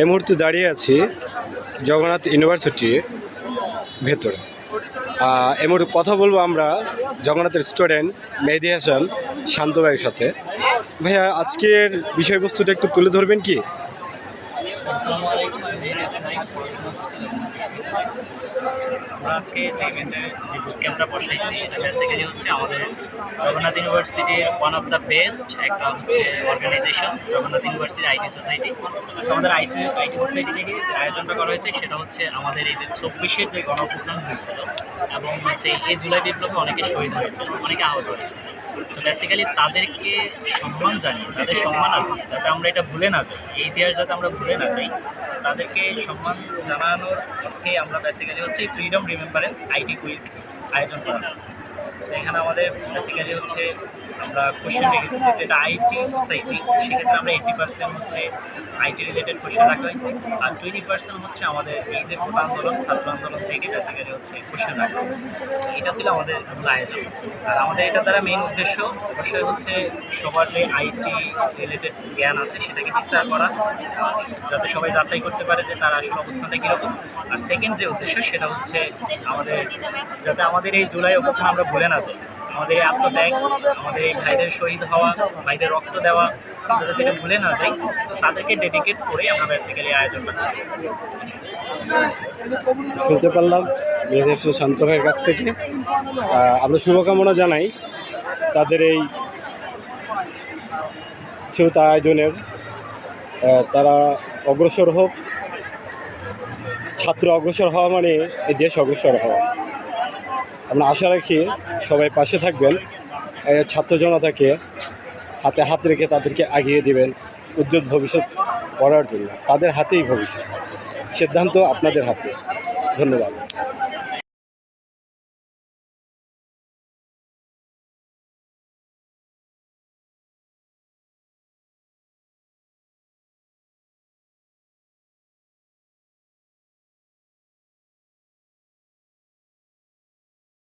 এই মুহূর্তে দাঁড়িয়ে আছি জগন্নাথ ইউনিভার্সিটির ভেতরে। এই মুহূর্তে কথা বলব আমরা জগন্নাথের স্টুডেন্ট মেহেদি হাসান, শান্ত ভাইয়ের সাথে। ভাইয়া, আজকের বিষয়বস্তুটা একটু তুলে ধরবেন কি? আজকে যে ইভেন্টে যে বুক ক্যাম্পটা বসাইছি, এটা বেসিক্যালি হচ্ছে আমাদের জগন্নাথ ইউনিভার্সিটির ওয়ান অফ দ্য বেস্ট একটা হচ্ছে organisation Jagannath university IT society আমাদের আইসি আইটি সোসাইটি থেকে যে আয়োজনটা করা হয়েছে, সেটা হচ্ছে আমাদের এই যে চব্বিশের যে গণঅভ্যুত্থান হয়েছিল, এবং হচ্ছে এই জুলাই বিপ্লবে অনেকে শহীদ হয়েছিল অনেকে আহত হয়েছে। বেসিক্যালি তাদেরকে সম্মান জানিয়ে তাদের সম্মান আর যাতে আমরা এটা ভুলে না যাই। এই ইতিহাস যাতে আমরা ভুলে না যাই, তাদেরকে সম্মান জানানোর পক্ষে আমরা বেসিক্যালি হচ্ছে ফ্রিডম রিমেম্বারেন্স আইটি কুইজ আয়োজন করা হয়েছে সো এখানে আমাদের বেসিক্যালি হচ্ছে আমরা কোশ্চেন রেখেছি এটা আইটি সোসাইটি সেক্ষেত্রে আমরা এইট্টি পার্সেন্ট হচ্ছে আইটি রিলেটেড কোশ্চেন রাখা হয়েছে আর টোয়েন্টি পার্সেন্ট হচ্ছে আমাদের এই যে কোটা আন্দোলন, ছাত্র আন্দোলন থেকে বেসিক্যালি হচ্ছে কোশ্চেন রাখা So, এটা ছিল আমাদের আয়োজন। আর আমাদের এটা দ্বারা মেইন উদ্দেশ্য অবশ্যই হচ্ছে সবার যে আইটি রিলেটেড জ্ঞান আছে সেটাকে বিস্তার করা, যাতে সবাই যাচাই করতে পারে যে তার আসল অবস্থানটা কীরকম। আর সেকেন্ড যে উদ্দেশ্য সেটা হচ্ছে আমাদের, যাতে আমাদের এই জুলাই অবস্থান আমরা ভুলে না যাই আমাদের এই আত্মত্যাগ, আমাদের এই ভাইদের শহীদ হওয়া, ভাইদের রক্ত দেওয়া, আমরা যাতে ভুলে না যাই, তাদেরকে ডেডিকেট করে আমরা বেসিক্যালি আয়োজনটা করেছি শুনতে পারলাম হাসান শান্ত ভাইয়ের কাছ থেকে। আমরা শুভকামনা জানাই তাদের এই শ্রোতা আয়োজনের। তারা অগ্রসর হোক, ছাত্র অগ্রসর হওয়া মানে এই দেশ অগ্রসর হওয়া। আমরা আশা রাখি সবাই পাশে থাকবেন ছাত্র জনতাকে হাতে হাত রেখে তাদেরকে আগিয়ে দেবেন উজ্জ্বল ভবিষ্যৎ করার জন্য। তাদের হাতেই ভবিষ্যৎ। সিদ্ধান্ত আপনাদের হাতে। ধন্যবাদ।